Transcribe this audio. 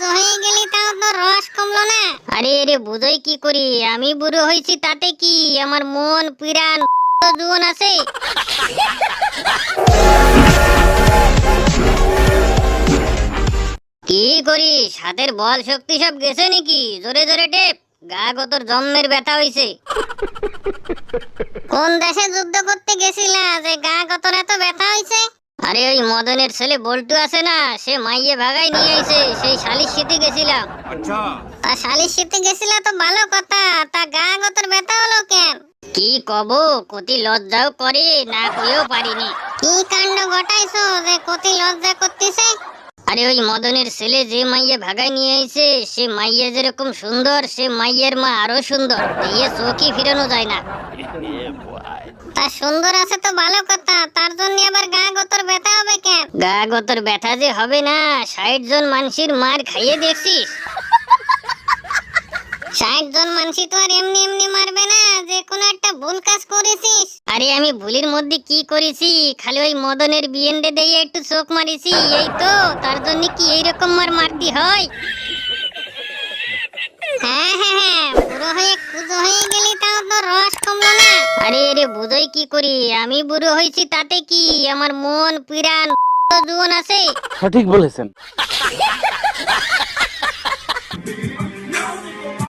পুজো হয়ে গেলি তাও তো রস কমলো না। আরে রে বুঝোই কি করি আমি বুড়ো হয়েছি তাতে কি? আমার মন পিরান জুয়ন আছে। কি করি হাতের বল শক্তি সব গেছে নাকি? জোরে জোরে টেপ গা কতর জন্মের ব্যথা হইছে। কোন দেশে যুদ্ধ করতে গেছিলা যে গা কতর এত ব্যথা হইছে? আরে ওই মদনের ছেলে বল্টু আছে না সে মাইয়ে ভাগাই নিয়ে আইছে সেই শালিশ শীতে গেছিলাম। তা শালিশ শীতে গেছিলা তো ভালো কথা তা গা কতর ব্যথা হলো কেন? কি কব কতি লজ্জাও করে না কইও পারিনি। কি কাণ্ড ঘটাইছো যে কতি লজ্জা করতেছে? আরে ওই মদনের ছেলে যে মাইয়ে ভাগাই নিয়ে আইছে সে মাইয়ে যেরকম সুন্দর সে মাইয়ের মা আরও সুন্দর দিয়ে চোখই ফিরানো যায় না। তা সুন্দর আছে তো ভালো কথা তার জন্য গা গতর ব্যথা যে হবে না, ষাট জন মার খাইয়ে দেখছিস। ষাট জন তো আর এমনি এমনি মারবে না, যে কোনো একটা ভুল কাজ করেছিস। আরে আমি ভুলের মধ্যে কি করেছি, খালি ওই মদনের বিয়েন্ডে দিয়ে একটু চোখ মারিছি, এই তো, তার জন্য কি এইরকম মার মারতে হয়? হ্যাঁ হ্যাঁ হ্যাঁ বুড়ো হয়ে কুজো হয়ে গেলি তাও তো রস না। আরে রে বুঝোই কি করি, আমি বুড়ো হয়েছি তাতে কি, আমার মন, পিরান জুয়ন আছে। সঠিক বলেছেন।